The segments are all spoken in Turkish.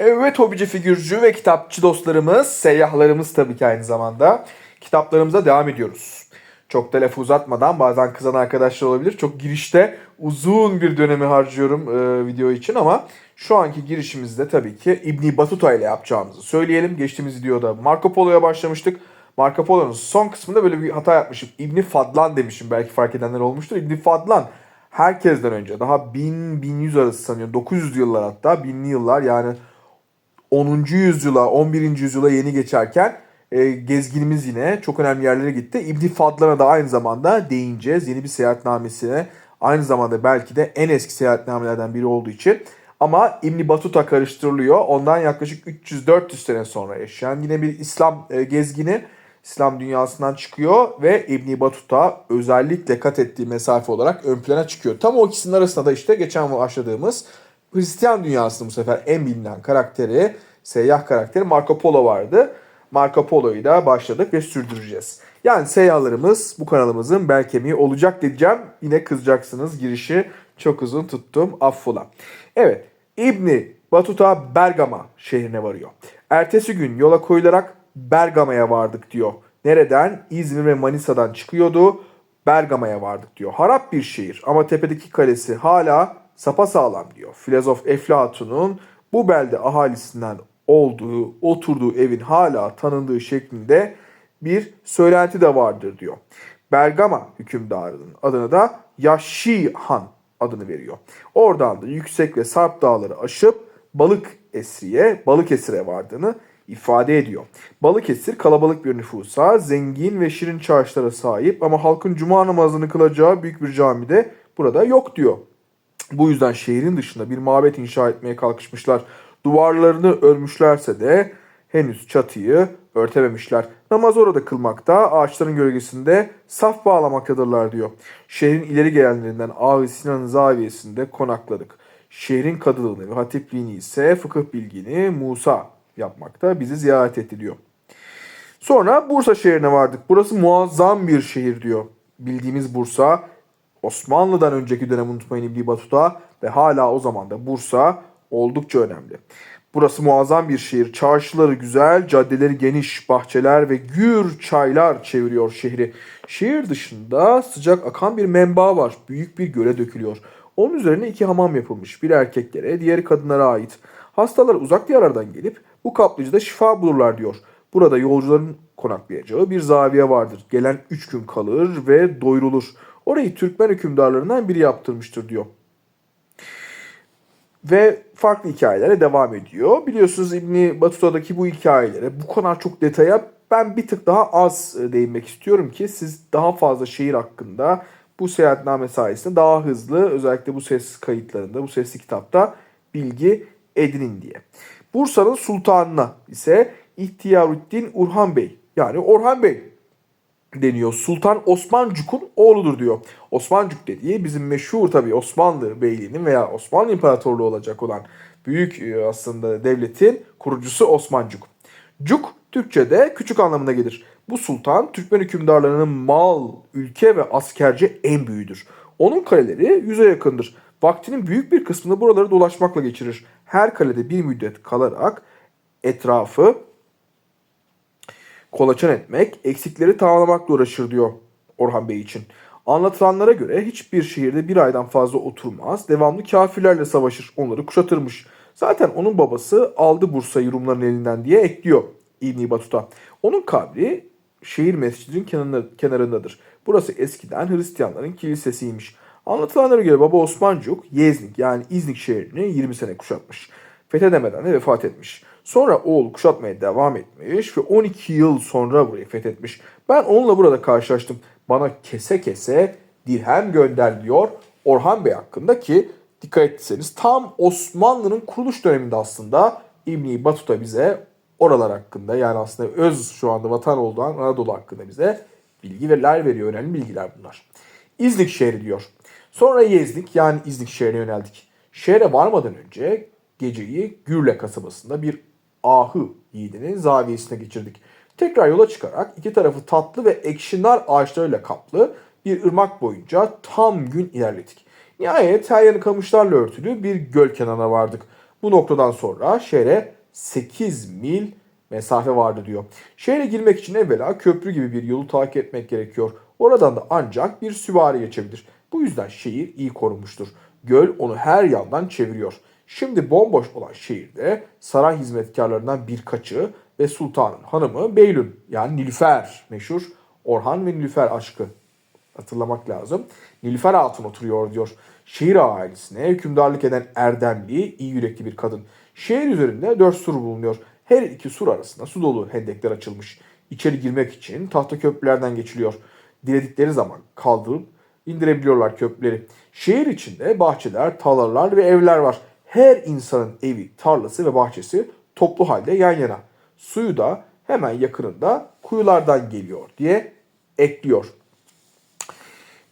Evet hobici figürcü ve kitapçı dostlarımız, seyyahlarımız tabii ki aynı zamanda. Kitaplarımıza devam ediyoruz. Çok da lafı uzatmadan bazen kızan arkadaşlar olabilir. Çok girişte uzun bir dönemi harcıyorum e, video için ama şu anki girişimizde tabii ki İbni Batuta ile yapacağımızı söyleyelim. Geçtiğimiz videoda Marco Polo'ya başlamıştık. Marco Polo'nun son kısmında böyle bir hata yapmışım. İbni Fadlan demişim belki fark edenler olmuştur. İbni Fadlan herkesten önce daha 1000-1100 arası sanıyorum. 900 yıllar hatta 1000'li yıllar yani 10. yüzyıla, 11. yüzyıla yeni geçerken e, gezginimiz yine çok önemli yerlere gitti. İbni Fadlan'a da aynı zamanda değineceğiz. Yeni bir seyahatnamesine aynı zamanda belki de en eski seyahatnamelerden biri olduğu için. Ama İbni Batuta karıştırılıyor. Ondan yaklaşık 300-400 sene sonra yaşayan yine bir İslam e, gezgini İslam dünyasından çıkıyor ve İbni Batuta özellikle kat ettiği mesafe olarak ön plana çıkıyor. Tam o ikisinin arasında da işte geçen başladığımız Hristiyan dünyasının bu sefer en bilinen karakteri, seyyah karakteri Marco Polo vardı. Marco Polo'yu da başladık ve sürdüreceğiz. Yani seyyahlarımız bu kanalımızın bel kemiği olacak diyeceğim. Yine kızacaksınız girişi çok uzun tuttum affola. Evet İbni Batuta Bergama şehrine varıyor. Ertesi gün yola koyularak Bergama'ya vardık diyor. Nereden? İzmir ve Manisa'dan çıkıyordu. Bergama'ya vardık diyor. Harap bir şehir ama tepedeki kalesi hala sapasağlam diyor. Filozof Eflatun'un bu belde ahalisinden olduğu, oturduğu evin hala tanındığı şeklinde bir söylenti de vardır diyor. Bergama hükümdarının adına da Yaşi Han adını veriyor. Oradan da yüksek ve sarp dağları aşıp balık esriye, balık esire vardığını ifade ediyor. Balıkesir kalabalık bir nüfusa, zengin ve şirin çarşılara sahip ama halkın cuma namazını kılacağı büyük bir camide burada yok diyor. Bu yüzden şehrin dışında bir mabet inşa etmeye kalkışmışlar. Duvarlarını örmüşlerse de henüz çatıyı örtememişler. Namaz orada kılmakta, ağaçların gölgesinde saf bağlamaktadırlar diyor. Şehrin ileri gelenlerinden Ağı Sinan Zaviyesi'nde konakladık. Şehrin kadılığını ve hatipliğini ise fıkıh bilgini Musa yapmakta bizi ziyaret etti diyor. Sonra Bursa şehrine vardık. Burası muazzam bir şehir diyor. Bildiğimiz Bursa Osmanlı'dan önceki dönem unutmayın İbni Batuta ve hala o zaman da Bursa oldukça önemli. Burası muazzam bir şehir. Çarşıları güzel, caddeleri geniş, bahçeler ve gür çaylar çeviriyor şehri. Şehir dışında sıcak akan bir menba var. Büyük bir göle dökülüyor. Onun üzerine iki hamam yapılmış. Bir erkeklere, diğeri kadınlara ait. Hastalar uzak diyarlardan gelip bu kaplıcada şifa bulurlar diyor. Burada yolcuların konaklayacağı bir zaviye vardır. Gelen üç gün kalır ve doyurulur. Orayı Türkmen hükümdarlarından biri yaptırmıştır diyor. Ve farklı hikayelere devam ediyor. Biliyorsunuz İbni Batuta'daki bu hikayelere bu kadar çok detaya ben bir tık daha az e, değinmek istiyorum ki siz daha fazla şehir hakkında bu seyahatname sayesinde daha hızlı özellikle bu ses kayıtlarında, bu sesli kitapta bilgi edinin diye. Bursa'nın sultanına ise İhtiyarüddin Urhan Bey yani Orhan Bey deniyor. Sultan Osmancuk'un oğludur diyor. Osmancuk dediği bizim meşhur tabii Osmanlı Beyliği'nin veya Osmanlı İmparatorluğu olacak olan büyük e, aslında devletin kurucusu Osmancuk. Cuk Türkçe'de küçük anlamına gelir. Bu sultan Türkmen hükümdarlarının mal, ülke ve askerce en büyüğüdür. Onun kaleleri yüze yakındır. Vaktinin büyük bir kısmını buraları dolaşmakla geçirir. Her kalede bir müddet kalarak etrafı kolaçan etmek, eksikleri tamamlamakla uğraşır diyor Orhan Bey için. Anlatılanlara göre hiçbir şehirde bir aydan fazla oturmaz, devamlı kafirlerle savaşır, onları kuşatırmış. Zaten onun babası aldı Bursa'yı Rumların elinden diye ekliyor İbni Batuta. Onun kabri şehir mescidinin kenarında, kenarındadır. Burası eskiden Hristiyanların kilisesiymiş. Anlatılanlara göre baba Osmancuk, Yeznik yani İznik şehrini 20 sene kuşatmış. Fethedemeden de vefat etmiş. Sonra oğul kuşatmaya devam etmiş ve 12 yıl sonra burayı fethetmiş. Ben onunla burada karşılaştım. Bana kese kese dirhem gönder diyor Orhan Bey hakkında ki dikkat etseniz tam Osmanlı'nın kuruluş döneminde aslında İbni Batuta bize oralar hakkında yani aslında öz şu anda vatan olduğu Anadolu hakkında bize bilgiler veriyor. Önemli bilgiler bunlar. İznik şehri diyor. Sonra Yeznik yani İznik şehrine yöneldik. Şehre varmadan önce geceyi Gürle kasabasında bir ahı yiğidinin zaviyesine geçirdik. Tekrar yola çıkarak iki tarafı tatlı ve ekşinar ağaçlarıyla kaplı bir ırmak boyunca tam gün ilerledik. Nihayet her yanı kamışlarla örtülü bir göl kenarına vardık. Bu noktadan sonra şehre 8 mil mesafe vardı diyor. Şehre girmek için evvela köprü gibi bir yolu takip etmek gerekiyor. Oradan da ancak bir süvari geçebilir. Bu yüzden şehir iyi korunmuştur. Göl onu her yandan çeviriyor. Şimdi bomboş olan şehirde saray hizmetkarlarından birkaçı ve sultanın hanımı Beylül yani Nilüfer meşhur Orhan ve Nilüfer aşkı hatırlamak lazım. Nilüfer Hatun oturuyor diyor. Şehir ailesine hükümdarlık eden erdemli, iyi yürekli bir kadın. Şehir üzerinde dört sur bulunuyor. Her iki sur arasında su dolu hendekler açılmış. İçeri girmek için tahta köprülerden geçiliyor. Diledikleri zaman kaldırıp indirebiliyorlar köprüleri. Şehir içinde bahçeler, tarlalar ve evler var. Her insanın evi, tarlası ve bahçesi toplu halde yan yana. Suyu da hemen yakınında kuyulardan geliyor diye ekliyor.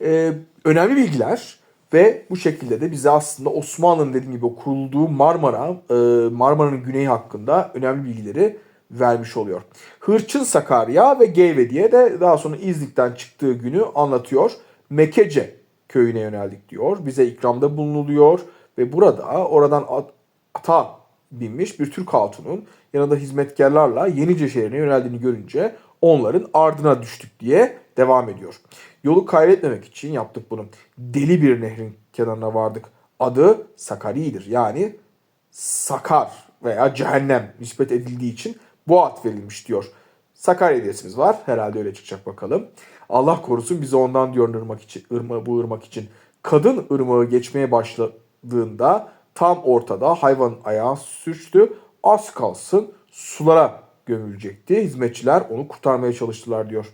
Ee, önemli bilgiler ve bu şekilde de bize aslında Osmanlı'nın dediğim gibi kurulduğu Marmara, e, Marmara'nın güneyi hakkında önemli bilgileri vermiş oluyor. Hırçın Sakarya ve Geyve diye de daha sonra İznik'ten çıktığı günü anlatıyor. Mekece köyüne yöneldik diyor. Bize ikramda bulunuluyor ve burada oradan at- ata binmiş bir Türk hatunun yanında hizmetkarlarla Yenice şehrine yöneldiğini görünce onların ardına düştük diye devam ediyor. Yolu kaybetmemek için yaptık bunu. Deli bir nehrin kenarına vardık. Adı Sakari'dir. Yani Sakar veya cehennem nispet edildiği için bu ad verilmiş diyor. Sakarya hediyesimiz var. Herhalde öyle çıkacak bakalım. Allah korusun bizi ondan diyor ırmak için, ırma, bu ırmak için. Kadın ırmağı geçmeye başladığında tam ortada hayvanın ayağı sürçtü. Az kalsın sulara gömülecekti. Hizmetçiler onu kurtarmaya çalıştılar diyor.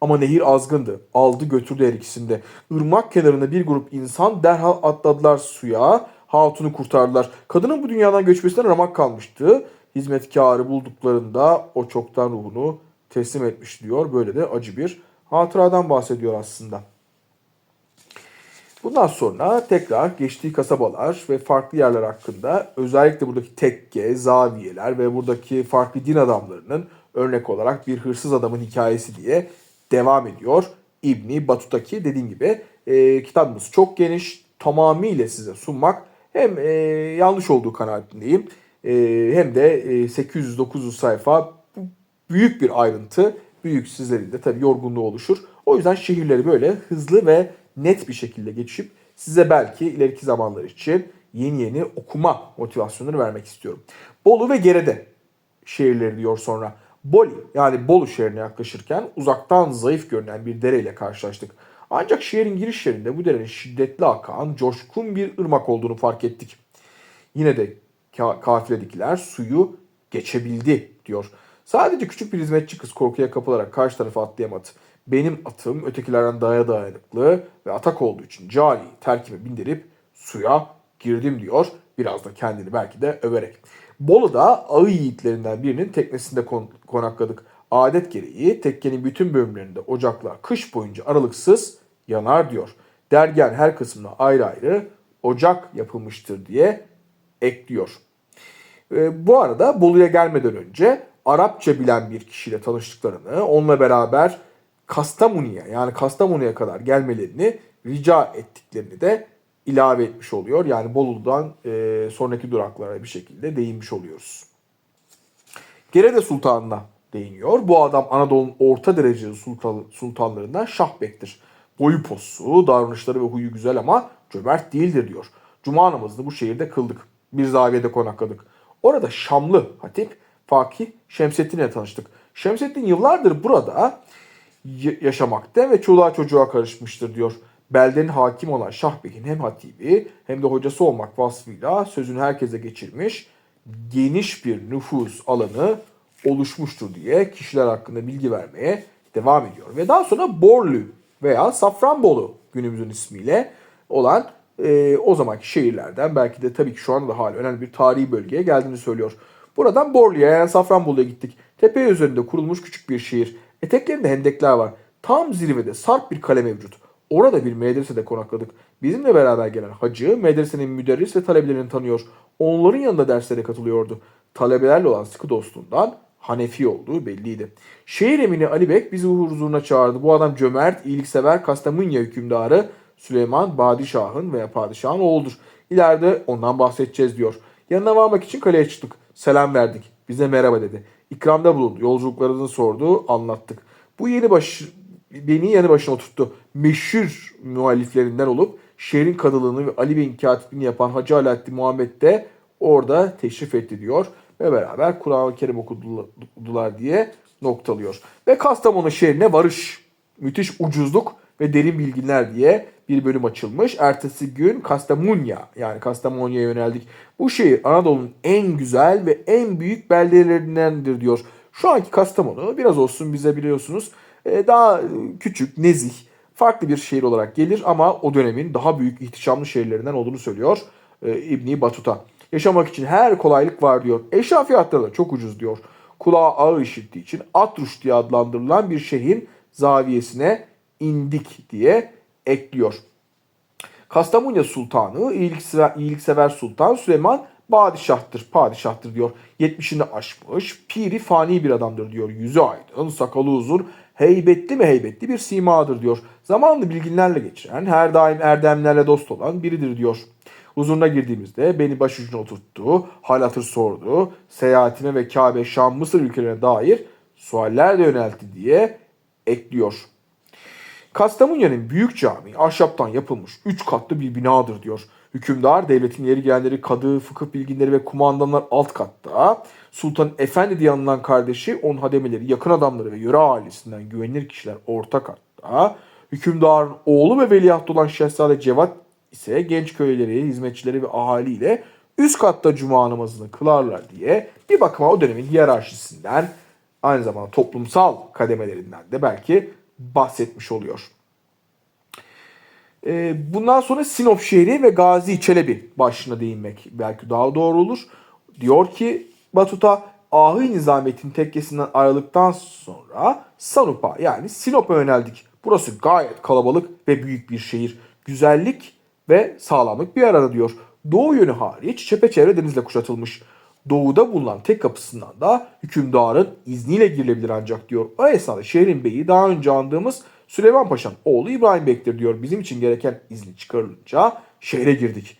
Ama nehir azgındı. Aldı götürdü her ikisini de. Irmak kenarında bir grup insan derhal atladılar suya. Hatun'u kurtardılar. Kadının bu dünyadan göçmesinden ramak kalmıştı. Hizmetkarı bulduklarında o çoktan ruhunu teslim etmiş diyor. Böyle de acı bir hatıradan bahsediyor aslında. Bundan sonra tekrar geçtiği kasabalar ve farklı yerler hakkında özellikle buradaki tekke, zaviyeler ve buradaki farklı din adamlarının örnek olarak bir hırsız adamın hikayesi diye devam ediyor. İbni Batutaki dediğim gibi e, kitabımız çok geniş. Tamamıyla size sunmak hem e, yanlış olduğu kanaatindeyim e, hem de e, 800-900 sayfa büyük bir ayrıntı. Büyük sizlerin de tabii yorgunluğu oluşur. O yüzden şehirleri böyle hızlı ve net bir şekilde geçip size belki ileriki zamanlar için yeni yeni okuma motivasyonları vermek istiyorum. Bolu ve Gerede şehirleri diyor sonra. Boli yani Bolu şehrine yaklaşırken uzaktan zayıf görünen bir dereyle karşılaştık. Ancak şehrin giriş yerinde bu derenin şiddetli akan, coşkun bir ırmak olduğunu fark ettik. Yine de ka- suyu geçebildi diyor. Sadece küçük bir hizmetçi kız korkuya kapılarak karşı tarafa atlayamadı. Benim atım ötekilerden daha dayanıklı ve atak olduğu için cariyi terkime bindirip suya girdim diyor. Biraz da kendini belki de överek. Bolu'da ağ yiğitlerinden birinin teknesinde kon- konakladık. Adet gereği tekkenin bütün bölümlerinde ocaklar kış boyunca aralıksız yanar diyor. Dergen her kısmına ayrı ayrı ocak yapılmıştır diye ekliyor. E, bu arada Bolu'ya gelmeden önce Arapça bilen bir kişiyle tanıştıklarını, onunla beraber Kastamonu'ya yani Kastamonu'ya kadar gelmelerini rica ettiklerini de ilave etmiş oluyor. Yani Bolu'dan e, sonraki duraklara bir şekilde değinmiş oluyoruz. Gerede Sultan'ına değiniyor. Bu adam Anadolu'nun orta dereceli sultan, sultanlarından Şahbek'tir. Boyu posu, davranışları ve huyu güzel ama cömert değildir diyor. Cuma namazını bu şehirde kıldık. Bir zaviyede konakladık. Orada Şamlı hatip Fakih Şemsettin ile tanıştık. Şemsettin yıllardır burada yaşamakta ve çoluğa çocuğa karışmıştır diyor. Beldenin hakim olan Şahbek'in hem hatibi hem de hocası olmak vasfıyla sözünü herkese geçirmiş, geniş bir nüfus alanı oluşmuştur diye kişiler hakkında bilgi vermeye devam ediyor. Ve daha sonra Borlu veya Safranbolu günümüzün ismiyle olan e, o zamanki şehirlerden belki de tabii ki şu anda da hala önemli bir tarihi bölgeye geldiğini söylüyor. Buradan Borlu'ya yani Safranbolu'ya gittik. Tepe üzerinde kurulmuş küçük bir şehir. Eteklerinde hendekler var. Tam zirvede sarp bir kale mevcut. Orada bir medresede konakladık. Bizimle beraber gelen hacı medresenin müderris ve talebelerini tanıyor. Onların yanında derslere katılıyordu. Talebelerle olan sıkı dostluğundan Hanefi olduğu belliydi. Şehir emini Ali Bek bizi huzuruna çağırdı. Bu adam cömert, iyiliksever Kastamonya hükümdarı Süleyman Padişah'ın veya padişahın oğludur. İleride ondan bahsedeceğiz diyor. Yanına varmak için kaleye çıktık. Selam verdik. Bize merhaba dedi. İkramda bulundu. Yolculuklarını sordu. Anlattık. Bu yeni baş beni yanı başına oturttu. Meşhur muhaliflerinden olup şehrin kadılığını ve Ali Bey'in katipliğini yapan Hacı Alaaddin Muhammed de orada teşrif etti diyor. Ve beraber Kur'an-ı Kerim okudular diye noktalıyor. Ve Kastamonu şehrine varış. Müthiş ucuzluk ve derin bilginler diye bir bölüm açılmış. Ertesi gün Kastamonya yani Kastamonu'ya yöneldik. Bu şehir Anadolu'nun en güzel ve en büyük beldelerindendir diyor. Şu anki Kastamonu biraz olsun bize biliyorsunuz e, daha küçük, nezih, farklı bir şehir olarak gelir ama o dönemin daha büyük ihtişamlı şehirlerinden olduğunu söylüyor e, İbni Batuta. Yaşamak için her kolaylık var diyor. Eşya fiyatları da çok ucuz diyor. Kulağa ağır işittiği için Atruş diye adlandırılan bir şehrin zaviyesine indik diye ekliyor. Kastamonya Sultanı, iyiliksever, iyiliksever Sultan Süleyman padişahtır, padişahtır diyor. 70'ini aşmış, piri fani bir adamdır diyor. Yüzü aydın, sakalı uzun, heybetli mi heybetli bir simadır diyor. Zamanlı bilginlerle geçiren, her daim erdemlerle dost olan biridir diyor. Huzuruna girdiğimizde beni başucuna oturttu, hal hatır sordu, seyahatime ve Kabe, Şam, Mısır ülkelerine dair sualler de yöneltti diye ekliyor. Kastamonu'nun büyük cami ahşaptan yapılmış 3 katlı bir binadır diyor. Hükümdar, devletin yeri gelenleri, kadı, fıkıh bilginleri ve kumandanlar alt katta. Sultan Efendi diye anılan kardeşi, on hademeleri, yakın adamları ve yöre ailesinden güvenilir kişiler orta katta. Hükümdarın oğlu ve veliaht olan Şehzade Cevat ise genç köyleri, hizmetçileri ve ahaliyle üst katta cuma namazını kılarlar diye bir bakıma o dönemin hiyerarşisinden aynı zamanda toplumsal kademelerinden de belki bahsetmiş oluyor. Ee, bundan sonra Sinop şehri ve Gazi Çelebi başlığına değinmek belki daha doğru olur. Diyor ki Batuta Ahı Nizamettin tekkesinden ayrıldıktan sonra Sanup'a yani Sinop'a yöneldik. Burası gayet kalabalık ve büyük bir şehir. Güzellik ve sağlamlık bir arada diyor. Doğu yönü hariç çepeçevre denizle kuşatılmış. Doğuda bulunan tek kapısından da hükümdarın izniyle girilebilir ancak diyor. O esnada şehrin beyi daha önce andığımız Süleyman Paşa'nın oğlu İbrahim Bek'tir diyor. Bizim için gereken izni çıkarılınca şehre girdik.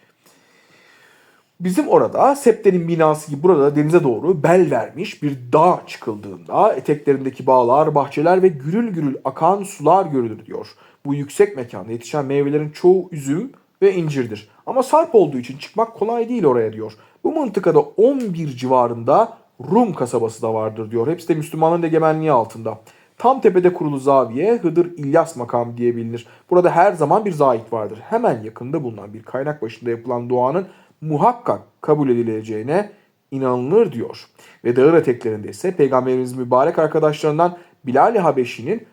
Bizim orada Septe'nin binası gibi burada denize doğru bel vermiş bir dağ çıkıldığında eteklerindeki bağlar, bahçeler ve gürül gürül akan sular görülür diyor. Bu yüksek mekanda yetişen meyvelerin çoğu üzüm ve incirdir. Ama sarp olduğu için çıkmak kolay değil oraya diyor. Bu mıntıkada 11 civarında Rum kasabası da vardır diyor. Hepsi de Müslümanların egemenliği altında. Tam tepede kurulu zaviye Hıdır İlyas makamı diye bilinir. Burada her zaman bir zahit vardır. Hemen yakında bulunan bir kaynak başında yapılan duanın muhakkak kabul edileceğine inanılır diyor. Ve dağır eteklerinde ise Peygamberimiz mübarek arkadaşlarından Bilal-i Habeşi'nin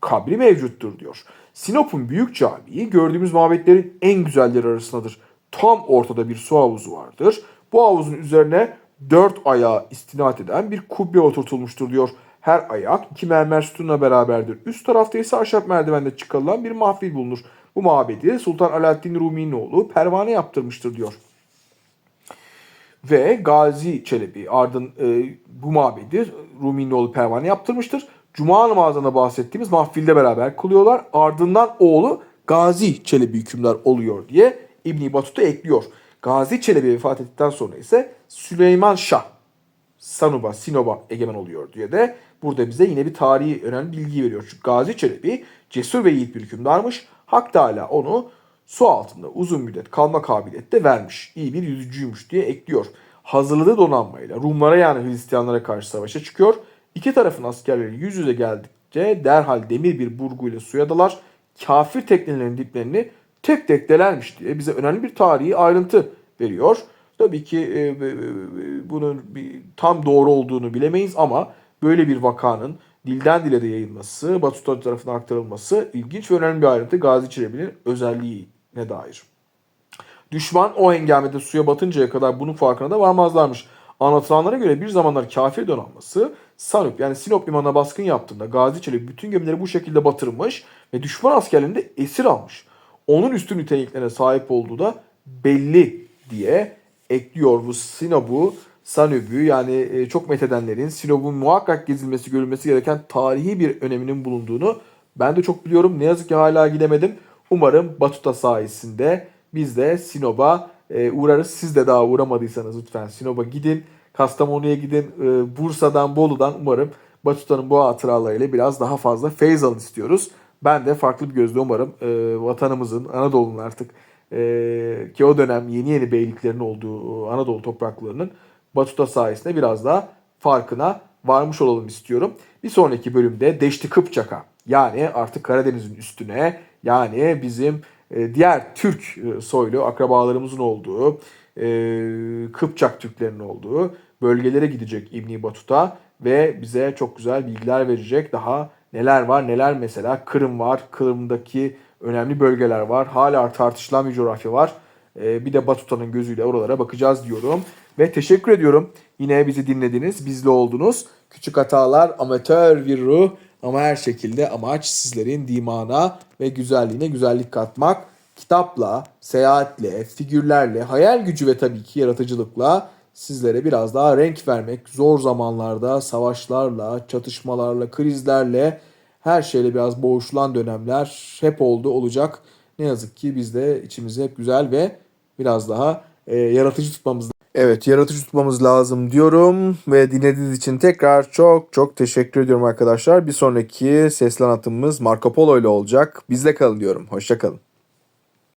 kabri mevcuttur diyor. Sinop'un büyük camii gördüğümüz mabetlerin en güzelleri arasındadır. Tam ortada bir su havuzu vardır. Bu havuzun üzerine dört ayağı istinat eden bir kubbe oturtulmuştur diyor. Her ayak iki mermer sütunla beraberdir. Üst tarafta ise ahşap merdivende çıkarılan bir mahfil bulunur. Bu mabedi Sultan Alaaddin Rumi'nin oğlu pervane yaptırmıştır diyor. Ve Gazi Çelebi ardın e, bu mabedi Rumi'nin oğlu pervane yaptırmıştır. Cuma namazında bahsettiğimiz mahfilde beraber kılıyorlar. Ardından oğlu Gazi Çelebi hükümdar oluyor diye İbni Batuta ekliyor. Gazi Çelebi vefat ettikten sonra ise Süleyman Şah Sanuba, Sinoba egemen oluyor diye de burada bize yine bir tarihi önemli bilgi veriyor. Çünkü Gazi Çelebi cesur ve yiğit bir hükümdarmış. Hak Teala onu su altında uzun müddet kalma kabiliyette vermiş. İyi bir yüzücüymüş diye ekliyor. Hazırladığı donanmayla Rumlara yani Hristiyanlara karşı savaşa çıkıyor. İki tarafın askerleri yüz yüze geldikçe derhal demir bir burguyla suya dalar. Kafir teknelerinin diplerini tek tek delermiş diye bize önemli bir tarihi ayrıntı veriyor. Tabii ki e, e, bunun bir, tam doğru olduğunu bilemeyiz ama böyle bir vakanın dilden dile de yayılması, Batuta tarafından aktarılması ilginç ve önemli bir ayrıntı Gazi Çelebi'nin özelliğine dair. Düşman o hengamede suya batıncaya kadar bunun farkına da varmazlarmış. Anlatılanlara göre bir zamanlar kafir donanması Sanup yani Sinop limanına baskın yaptığında Gazi Çelebi bütün gemileri bu şekilde batırmış ve düşman askerlerini de esir almış. Onun üstün niteliklerine sahip olduğu da belli diye ekliyor bu Sinop'u, Sanup'u yani e, çok methedenlerin Sinop'un muhakkak gezilmesi, görülmesi gereken tarihi bir öneminin bulunduğunu ben de çok biliyorum. Ne yazık ki hala gidemedim. Umarım Batuta sayesinde biz de Sinop'a e, uğrarız. Siz de daha uğramadıysanız lütfen Sinop'a gidin. Kastamonu'ya gidin. E, Bursa'dan, Bolu'dan umarım Batuta'nın bu hatıralarıyla biraz daha fazla feyz alın istiyoruz. Ben de farklı bir gözle umarım e, vatanımızın, Anadolu'nun artık e, ki o dönem yeni yeni beyliklerin olduğu Anadolu topraklarının Batuta sayesinde biraz daha farkına varmış olalım istiyorum. Bir sonraki bölümde Deşti Kıpçak'a yani artık Karadeniz'in üstüne yani bizim e, diğer Türk e, soylu akrabalarımızın olduğu e, Kıpçak Türklerinin olduğu bölgelere gidecek İbni Batuta ve bize çok güzel bilgiler verecek. Daha neler var neler mesela Kırım var. Kırım'daki önemli bölgeler var. Hala tartışılan bir coğrafya var. E, bir de Batuta'nın gözüyle oralara bakacağız diyorum. Ve teşekkür ediyorum. Yine bizi dinlediniz, bizle oldunuz. Küçük hatalar, amatör bir ruh ama her şekilde amaç sizlerin dimana ve güzelliğine güzellik katmak. Kitapla, seyahatle, figürlerle, hayal gücü ve tabii ki yaratıcılıkla sizlere biraz daha renk vermek. Zor zamanlarda, savaşlarla, çatışmalarla, krizlerle, her şeyle biraz boğuşulan dönemler hep oldu, olacak. Ne yazık ki biz de içimizi hep güzel ve biraz daha e, yaratıcı tutmamız Evet yaratıcı tutmamız lazım diyorum ve dinlediğiniz için tekrar çok çok teşekkür ediyorum arkadaşlar. Bir sonraki sesli Marco Polo ile olacak. Bizle kalın diyorum. Hoşçakalın.